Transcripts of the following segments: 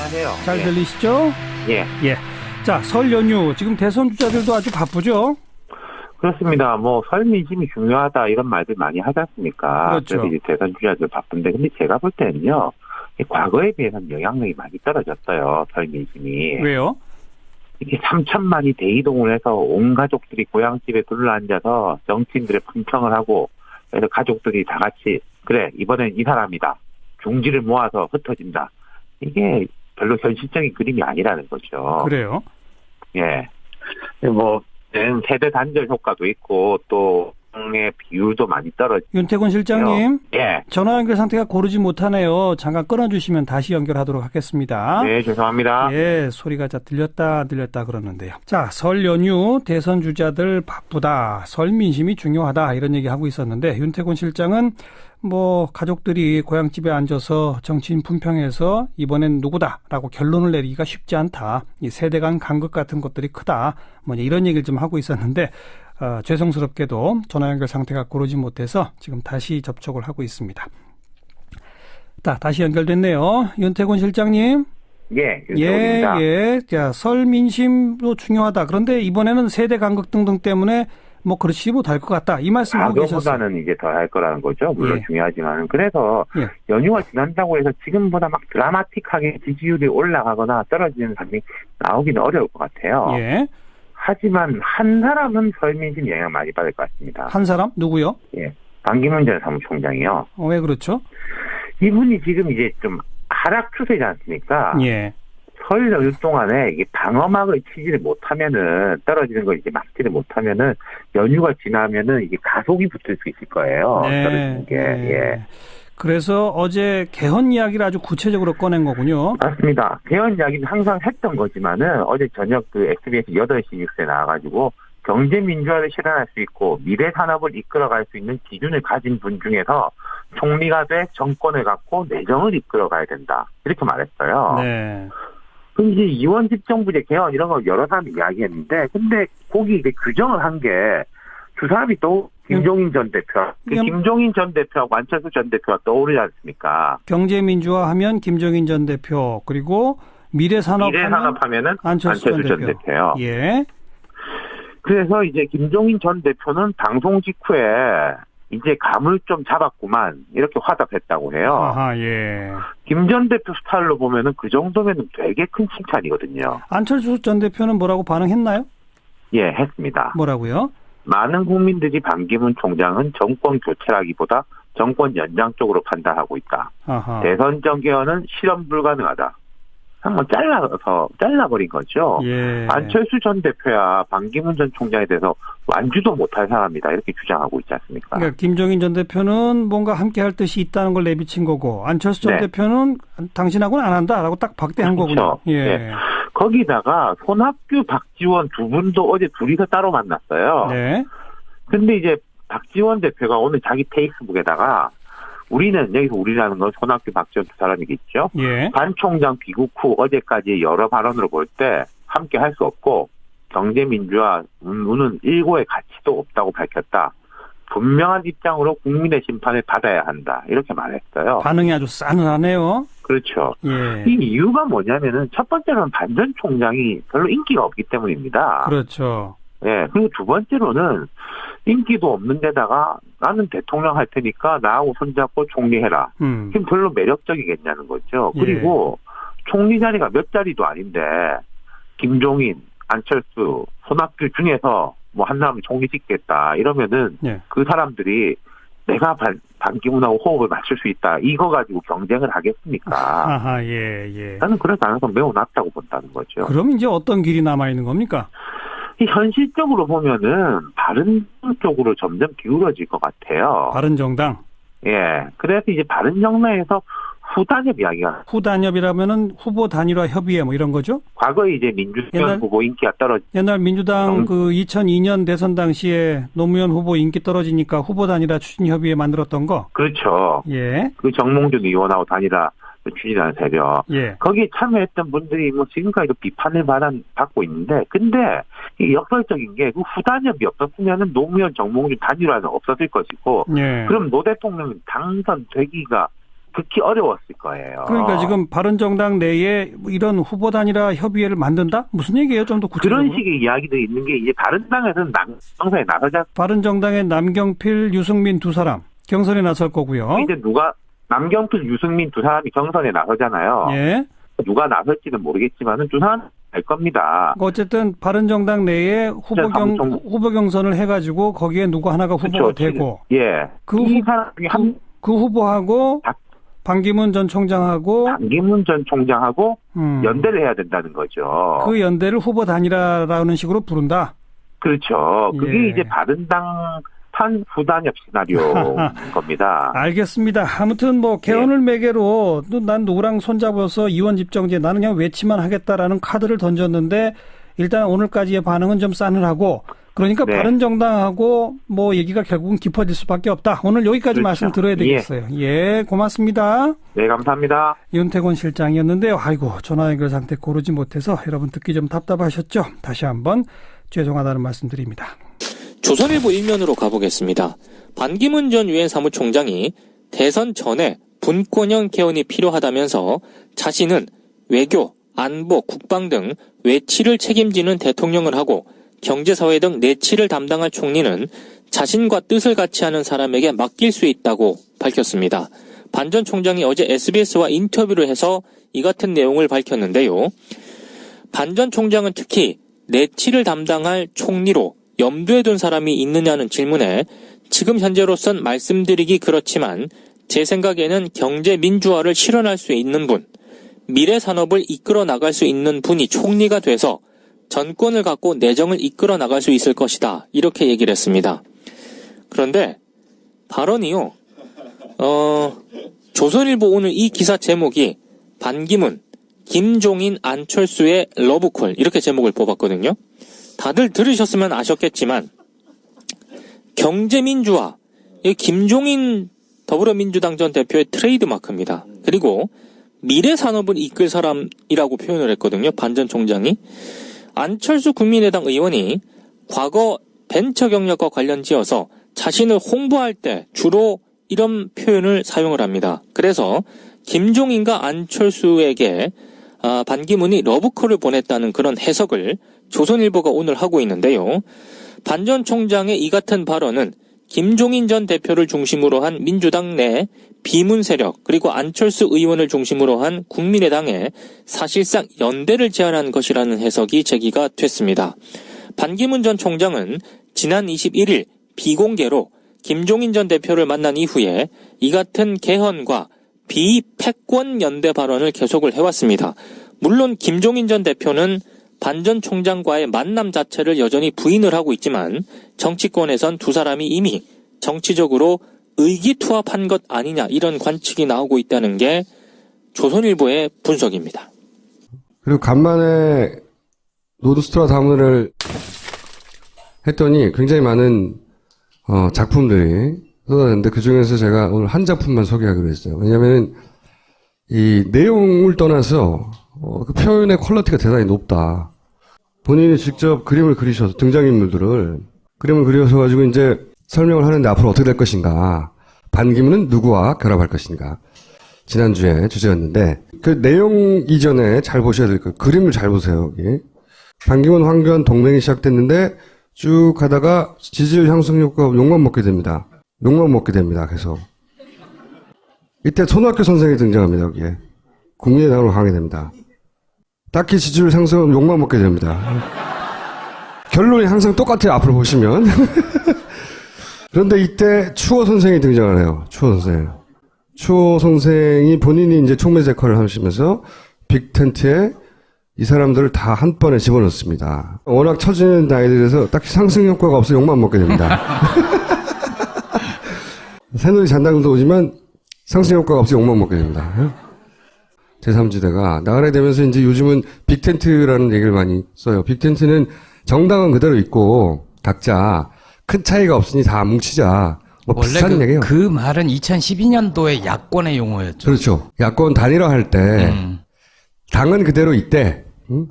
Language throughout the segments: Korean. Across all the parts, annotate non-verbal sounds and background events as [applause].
안녕하세요. 잘 예. 들리시죠? 예. 예. 자, 설 연휴 지금 대선 주자들도 아주 바쁘죠? 그렇습니다. 뭐, 설 민심이 중요하다, 이런 말들 많이 하지 않습니까? 그렇죠. 이제 대선 주자들 바쁜데, 근데 제가 볼 때는요, 이 과거에 비해서는 영향력이 많이 떨어졌어요, 설 민심이. 왜요? 이게 3천만이 대이동을 해서 온 가족들이 고향집에 둘러앉아서 정치인들의 품평을 하고, 그래서 가족들이 다 같이, 그래, 이번엔 이 사람이다. 중지를 모아서 흩어진다. 이게 별로 현실적인 그림이 아니라는 거죠. 그래요? 예. 뭐, 는 세대 단절 효과도 있고, 또, 의 비율도 많이 떨어지고, 윤태곤 실장님, 예. 전화 연결 상태가 고르지 못하네요. 잠깐 끊어주시면 다시 연결하도록 하겠습니다. 네, 죄송합니다. 예, 소리가 자 들렸다 들렸다 그러는데요. 자, 설 연휴 대선 주자들 바쁘다. 설 민심이 중요하다. 이런 얘기 하고 있었는데 윤태곤 실장은 뭐 가족들이 고향집에 앉아서 정치인 품평해서 이번엔 누구다라고 결론을 내리기가 쉽지 않다. 이 세대 간 간극 같은 것들이 크다. 뭐 이런 얘기를 좀 하고 있었는데 어, 죄송스럽게도 전화 연결 상태가 고르지 못해서 지금 다시 접촉을 하고 있습니다. 자, 다시 연결됐네요. 윤태곤 실장님. 예, 예, 윤석입니다. 예. 자, 설 민심도 중요하다. 그런데 이번에는 세대 간극 등등 때문에 뭐 그렇지 못할 것 같다. 이 말씀하고 계셨어요. 과거보다는 이제 더할 거라는 거죠. 물론 예. 중요하지만. 그래서 예. 연휴가 지난다고 해서 지금보다 막 드라마틱하게 지지율이 올라가거나 떨어지는 사람이 나오기는 어려울 것 같아요. 예. 하지만 한 사람은 설민심 영향 많이 받을 것 같습니다. 한 사람 누구요? 반기문 전 사무총장이요. 어, 왜 그렇죠? 이분이 지금 이제 좀 하락 추세지 않습니까? 예. 설 연휴 동안에 이게 방어막을 치지를 못하면은 떨어지는 걸 이제 막지를 못하면은 연휴가 지나면은 이게 가속이 붙을 수 있을 거예요. 떨어지는 게 네. 예. 그래서 어제 개헌 이야기를 아주 구체적으로 꺼낸 거군요. 맞습니다. 개헌 이야기는 항상 했던 거지만은 어제 저녁 그 SBS 8시 뉴스에 나와가지고 경제 민주화를 실현할 수 있고 미래 산업을 이끌어갈 수 있는 기준을 가진 분 중에서 총리가 돼 정권을 갖고 내정을 이끌어가야 된다 이렇게 말했어요. 네. 그럼 이제 이원 집정부제 개헌 이런 거 여러 사람이 이야기했는데 근데 거기 이제 규정을 한 게 두 사람이 또 김종인 전 대표, 그 음. 김종인 전 대표하고 안철수 전 대표가 떠오르지 않습니까? 경제 민주화 하면 김정인 전 대표 그리고 미래 산업 미래 하면 산업하면은 안철수, 안철수 전 대표요. 예. 그래서 이제 김종인 전 대표는 방송 직후에 이제 감을 좀 잡았구만 이렇게 화답했다고 해요. 아하, 예. 김 전 대표 스타일로 보면은 그 정도면은 되게 큰 칭찬이거든요. 안철수 전 대표는 뭐라고 반응했나요? 예, 했습니다. 뭐라고요? 많은 국민들이 반기문 총장은 정권 교체라기보다 정권 연장 쪽으로 판단하고 있다. 아하. 대선 정개헌은 실현 불가능하다. 한번 잘라서 잘라버린 거죠. 예. 안철수 전 대표야 반기문 전 총장에 대해서 완주도 못할 사람이다 이렇게 주장하고 있지 않습니까? 그러니까 김종인 전 대표는 뭔가 함께 할 뜻이 있다는 걸 내비친 거고 안철수 전 네. 대표는 당신하고는 안 한다라고 딱 박대한 그렇죠. 거군요. 예. 네. 거기다가 손학규, 박지원 두 분도 어제 둘이서 따로 만났어요. 네. 근데 이제 박지원 대표가 오늘 자기 페이스북에다가 우리는 여기서 우리라는 건 손학규, 박지원 두 사람이겠죠. 예. 반 총장 귀국 후 어제까지 여러 발언으로 볼 때 함께 할 수 없고 경제 민주화 운은 일고의 가치도 없다고 밝혔다. 분명한 입장으로 국민의 심판을 받아야 한다. 이렇게 말했어요. 반응이 아주 싸늘하네요. 그렇죠. 예. 이 이유가 뭐냐면은 첫 번째로는 반전 총장이 별로 인기가 없기 때문입니다. 그렇죠. 예. 그리고 두 번째로는 인기도 없는 데다가 나는 대통령 할 테니까 나하고 손잡고 총리해라. 음. 지금 별로 매력적이겠냐는 거죠. 예. 그리고 총리 자리가 몇 자리도 아닌데 김종인, 안철수, 손학규 중에서 뭐 한 사람을 총리 찍겠다 이러면은 예. 그 사람들이 내가 반, 반기문하고 호흡을 맞출 수 있다 이거 가지고 경쟁을 하겠습니까? 아하, 예, 예. 나는 그럴 가능성 매우 낮다고 본다는 거죠. 그럼 이제 어떤 길이 남아 있는 겁니까? 이 현실적으로 보면은 바른 쪽으로 점점 기울어질 것 같아요. 바른 정당. 예. 그래서 이제 바른 정당에서 후단협 이야기가 후단협이라면은 후보 단일화 협의회 뭐 이런 거죠? 과거에 이제 민주당 옛날- 후보 인기가 떨어지 옛날 민주당 정- 그 2002년 대선 당시에 노무현 후보 인기 떨어지니까 후보 단일화 추진 협의회 만들었던 거. 그렇죠. 예. 그 정몽준 의원하고 단일화 추진하는 세력. 예. 거기에 참여했던 분들이 뭐 지금까지도 비판을 받아, 받고 있는데, 근데 이 역설적인 게 그 후단협이 없었으면은 노무현 정몽준 단일화는 없었을 것이고, 예. 그럼 노 대통령은 당선되기가 극히 어려웠을 거예요. 그러니까 지금 바른정당 내에 이런 후보 단일화 협의회를 만든다? 무슨 얘기예요? 좀 더 구체적으로. 그런 식의 이야기도 있는 게 이제 바른당에서는 남성사에 나서자 바른정당의 남경필, 유승민 두 사람 경선에 나설 거고요. 이제 누가 남경필, 유승민 두 사람이 경선에 나서잖아요. 예. 누가 나설지는 모르겠지만은 두 사람 알 겁니다. 어쨌든 바른 정당 내에 후보 경 정- 후보 경선을 해가지고 거기에 누구 하나가 후보가 그쵸. 되고 예. 그이 후- 한그 후보하고 박- 반기문 전 총장하고 반기문 전 총장하고 음, 연대를 해야 된다는 거죠. 그 연대를 후보 단일화라는 식으로 부른다. 그렇죠. 그게 예. 이제 바른당 판 후단협 시나리오인 겁니다. 알겠습니다. 아무튼 뭐 개헌을 예. 매개로 또난 누구랑 손잡아서 이원 집정제 나는 그냥 외치만 하겠다라는 카드를 던졌는데 일단 오늘까지의 반응은 좀 싸늘하고 그러니까 네. 바른 정당하고 뭐 얘기가 결국은 깊어질 수밖에 없다. 오늘 여기까지 그렇죠. 말씀 들어야 되겠어요. 예, 고맙습니다. 네, 감사합니다. 윤태곤 실장이었는데요. 아이고 전화 연결 상태 고르지 못해서 여러분 듣기 좀 답답하셨죠? 다시 한번 죄송하다는 말씀 드립니다. 조선일보 일면으로 가보겠습니다. 반기문 전 유엔 사무총장이 대선 전에 분권형 개헌이 필요하다면서 자신은 외교, 안보, 국방 등 외치를 책임지는 대통령을 하고 경제사회 등 내치를 담당할 총리는 자신과 뜻을 같이 하는 사람에게 맡길 수 있다고 밝혔습니다. 반 전 총장이 어제 SBS와 인터뷰를 해서 이 같은 내용을 밝혔는데요. 반 전 총장은 특히 내치를 담당할 총리로 염두에 둔 사람이 있느냐는 질문에 지금 현재로선 말씀드리기 그렇지만 제 생각에는 경제 민주화를 실현할 수 있는 분, 미래 산업을 이끌어 나갈 수 있는 분이 총리가 돼서 전권을 갖고 내정을 이끌어 나갈 수 있을 것이다. 이렇게 얘기를 했습니다. 그런데 발언이요. 어, 조선일보 오늘 이 기사 제목이 반기문, 김종인, 안철수의 러브콜 이렇게 제목을 뽑았거든요. 다들 들으셨으면 아셨겠지만 경제민주화 이 김종인 더불어민주당 전 대표의 트레이드 마크입니다. 그리고 미래 산업을 이끌 사람이라고 표현을 했거든요. 반 전 총장이 안철수 국민의당 의원이 과거 벤처 경력과 관련 지어서 자신을 홍보할 때 주로 이런 표현을 사용을 합니다. 그래서 김종인과 안철수에게 아, 반기문이 러브콜을 보냈다는 그런 해석을 조선일보가 오늘 하고 있는데요. 반 전 총장의 이 같은 발언은 김종인 전 대표를 중심으로 한 민주당 내 비문 세력 그리고 안철수 의원을 중심으로 한 국민의당에 사실상 연대를 제안한 것이라는 해석이 제기가 됐습니다. 반기문 전 총장은 지난 21일 비공개로 김종인 전 대표를 만난 이후에 이 같은 개헌과 비패권 연대 발언을 계속을 해왔습니다. 물론 김종인 전 대표는 반 전 총장과의 만남 자체를 여전히 부인을 하고 있지만 정치권에선 두 사람이 이미 정치적으로 의기투합한 것 아니냐 이런 관측이 나오고 있다는 게 조선일보의 분석입니다. 그리고 간만에 노드스트라 다문을 했더니 굉장히 많은 어, 작품들이 쏟아졌는데 그 중에서 제가 오늘 한 작품만 소개하기로 했어요. 왜냐하면 이 내용을 떠나서 어, 그 표현의 퀄리티가 대단히 높다. 본인이 직접 그림을 그리셔서 등장인물들을 그림을 그려서 가지고 이제 설명을 하는데 앞으로 어떻게 될 것인가. 반기문은 누구와 결합할 것인가. 지난주에 주제였는데 그 내용 이전에 잘 보셔야 될 거예요. 그림을 잘 보세요. 여기. 반기문 황교안 동맹이 시작됐는데 쭉 가다가 지지율 향상 효과가 욕만 먹게 됩니다. 욕만 먹게 됩니다. 계속. 이때 손학규 선생이 등장합니다. 여기에. 국민의당으로 강하게 됩니다. 딱히 지지율 상승은 욕만 먹게 됩니다. 결론이 항상 똑같아요. 앞으로 보시면. [laughs] 그런데 이때 추호 선생이 등장을 해요. 추호 선생. 추호 선생이 본인이 이제 총매제 역할을 하시면서 빅텐트에 이 사람들을 다 한 번에 집어넣습니다. 워낙 처지는 나이들에서 딱히 상승 효과가 없어 욕만 먹게 됩니다. 새누리 잔당도 오지만 상승 효과가 없어 욕만 먹게 됩니다. 제3지대가 나가게 되면서 이제 요즘은 빅텐트라는 얘기를 많이 써요. 빅텐트는 정당은 그대로 있고 각자 큰 차이가 없으니 다 뭉치자. 뭐 원래 비슷한 그, 얘기예요. 그 말은 2012년도에 야권의 용어였죠. 그렇죠. 야권 단일화할 때 음. 당은 그대로 있대. 응?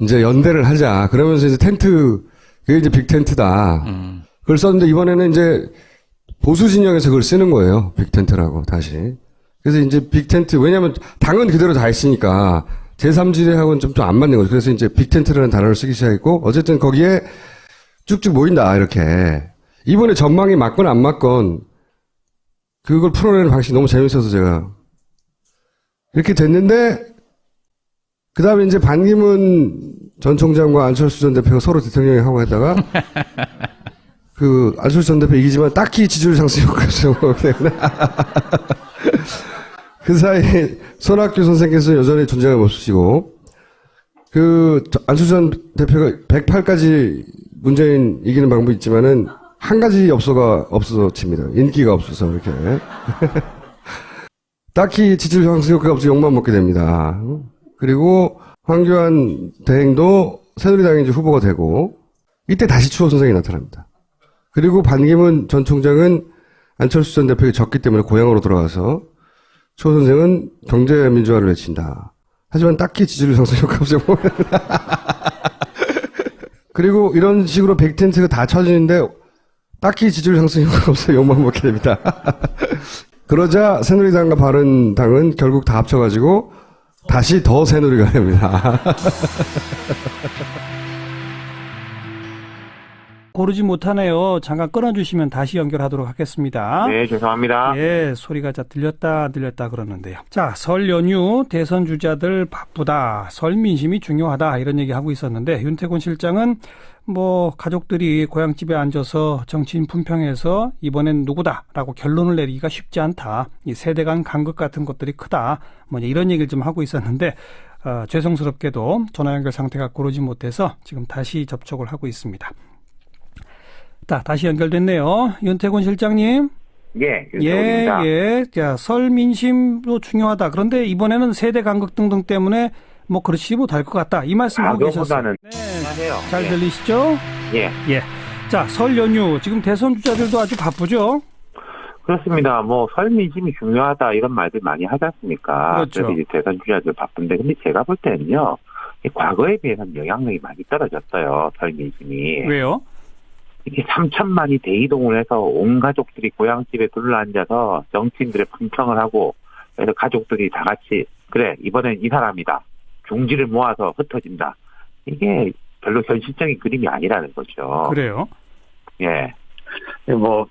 이제 연대를 하자. 그러면서 이제 텐트 그게 이제 빅텐트다. 음. 그걸 썼는데 이번에는 이제 보수 진영에서 그걸 쓰는 거예요. 빅텐트라고 다시. 그래서 이제 빅텐트, 왜냐면 당은 그대로 다 했으니까 제3지대하고는 좀안 맞는 거죠. 그래서 이제 빅텐트라는 단어를 쓰기 시작했고, 어쨌든 거기에 쭉쭉 모인다, 이렇게. 이번에 전망이 맞건 안 맞건, 그걸 풀어내는 방식이 너무 재밌어서 제가. 이렇게 됐는데, 그 다음에 이제 반기문 전 총장과 안철수 전 대표가 서로 대통령이 하고 했다가, [laughs] 그, 안철수 전 대표 이기지만 딱히 지지율 상승 효과가 없기 때문에. [laughs] 그 사이에 손학규 선생께서 여전히 존재감을 없으시고, 그, 저- 안철수 전 대표가 108까지 문재인 이기는 방법이 있지만은, 한 가지 없어가, 없어집니다. 인기가 없어서, 이렇게. [laughs] 딱히 지지율 상승 효과가 없어 욕만 먹게 됩니다. 그리고 황교안 대행도 새누리당의 이제 후보가 되고, 이때 다시 추호 선생이 나타납니다. 그리고 반기문 전 총장은 안철수 전 대표에게 졌기 때문에 고향으로 돌아가서 추호 선생은 경제 민주화를 외친다. 하지만 딱히 지지율 상승 효과 없어요. [laughs] 그리고 이런 식으로 빅텐트가 다 쳐지는데 딱히 지지율 상승 효과 없어요. 욕만 먹게 됩니다. [laughs] 그러자 새누리당과 바른당은 결국 다 합쳐가지고 다시 더 새누리가 됩니다. [laughs] 고르지 못하네요. 잠깐 끊어주시면 다시 연결하도록 하겠습니다. 네, 죄송합니다. 예, 소리가 자 들렸다 안 들렸다 그러는데요. 자, 설 연휴 대선 주자들 바쁘다. 설 민심이 중요하다. 이런 얘기 하고 있었는데 윤태곤 실장은 뭐 가족들이 고향집에 앉아서 정치인 품평에서 이번엔 누구다라고 결론을 내리기가 쉽지 않다. 이 세대 간 간극 같은 것들이 크다. 뭐 이런 얘기를 좀 하고 있었는데 어, 죄송스럽게도 전화 연결 상태가 고르지 못해서 지금 다시 접촉을 하고 있습니다. 자, 다시 연결됐네요. 윤태곤 실장님. 예, 예. 예. 자, 설 민심도 중요하다. 그런데 이번에는 세대 간극 등등 때문에 뭐 그렇지 못할 것 같다. 이 말씀 하고 계셨어요. 네. 잘 예. 들리시죠? 예. 예. 자, 설 연휴 지금 대선 주자들도 아주 바쁘죠? 그렇습니다. 뭐, 설 민심이 중요하다, 이런 말들 많이 하지 않습니까? 그렇죠. 그래서 이제 대선 주자들 바쁜데, 근데 제가 볼 때는요, 이 과거에 비해서는 영향력이 많이 떨어졌어요, 설 민심이. 왜요? 이렇게 3천만이 대이동을 해서 온 가족들이 고향집에 둘러앉아서 정치인들의 품평을 하고, 그래서 가족들이 다 같이, 그래, 이번엔 이 사람이다. 중지를 모아서 흩어진다. 이게 별로 현실적인 그림이 아니라는 거죠. 그래요? 예. 뭐,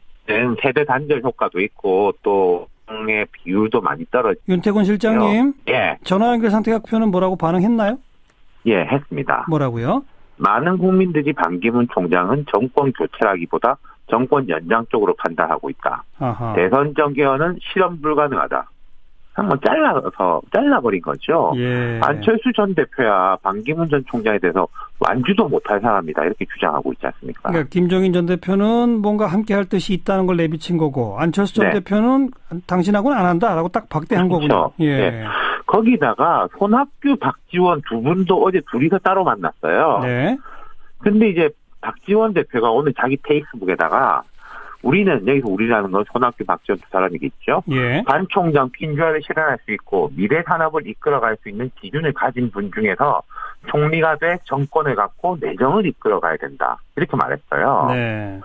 세대 단절 효과도 있고, 또, 의 비율도 많이 떨어지, 윤태곤 실장님, 예, 전화 연결 상태가 표는 뭐라고 반응했나요? 예, 했습니다. 뭐라고요? 많은 국민들이 반기문 총장은 정권 교체라기보다 정권 연장 쪽으로 판단하고 있다. 아하. 대선 정개헌은 실현 불가능하다. 한번 잘라서, 잘라버린 거죠. 예. 안철수 전 대표야 반기문 전 총장에 대해서 완주도 못할 사람이다. 이렇게 주장하고 있지 않습니까? 그러니까 김종인 전 대표는 뭔가 함께 할 뜻이 있다는 걸 내비친 거고 안철수 전 네. 대표는 당신하고는 안 한다라고 딱 박대한 그렇죠. 거군요. 예. 예. 거기다가 손학규, 박지원 두 분도 어제 둘이서 따로 만났어요. 네. 근데 이제 박지원 대표가 오늘 자기 페이스북에다가 우리는 여기서 우리라는 건 손학규, 박지원 두 사람이겠죠. 예. 반 총장 핀주화를 실현할 수 있고 미래 산업을 이끌어갈 수 있는 기준을 가진 분 중에서 총리가 돼 정권을 갖고 내정을 이끌어가야 된다 이렇게 말했어요. 네.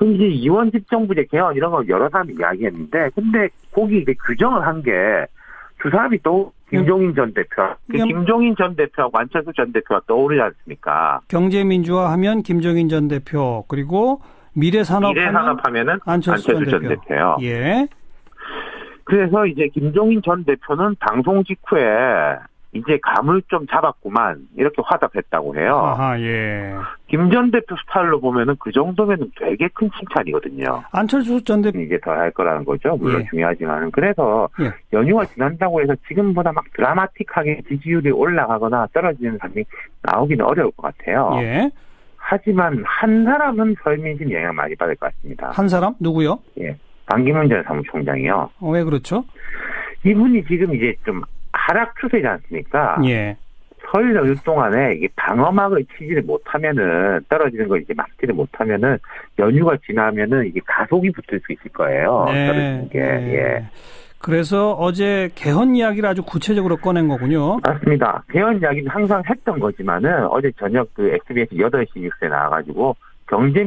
이제 이원 집정부제 개헌 이런 거 여러 사람이 이야기했는데 근데 거기 이제 규정을 한 게 두 사람이 또 김종인 전 대표, 그 음. 김종인 전 대표하고 안철수 전 대표가 떠오르지 않습니까? 경제 민주화 하면 김종인 전 대표 그리고 미래 산업 미래 하면 산업하면은 안철수, 안철수 전 전 대표. 대표요. 예. 그래서 이제 김종인 전 대표는 방송 직후에 이제 감을 좀 잡았구만 이렇게 화답했다고 해요. 아하, 예. 김 전 대표 스타일로 보면은 그 정도면은 되게 큰 칭찬이거든요. 안철수 전 대표 이게 더 할 거라는 거죠. 물론 예. 중요하지만은 그래서 예. 연휴가 지난다고 해서 지금보다 막 드라마틱하게 지지율이 올라가거나 떨어지는 사람이 나오기는 어려울 것 같아요. 예. 하지만 한 사람은 설민심 영향 많이 받을 것 같습니다. 한 사람 누구요? 반기문 전 사무총장이요. 어, 왜 그렇죠? 이분이 지금 이제 좀 하락 추세지 않습니까? 예. 설 연휴 동안에 이게 방어막을 치지를 못하면은 떨어지는 걸 이제 막지를 못하면은 연휴가 지나면은 이게 가속이 붙을 수 있을 거예요. 떨어지는 게 네. 예. 그래서 어제 개헌 이야기를 아주 구체적으로 꺼낸 거군요. 맞습니다. 개헌 이야기는 항상 했던 거지만은 어제 저녁 그 SBS 8시 뉴스에 나와가지고 경제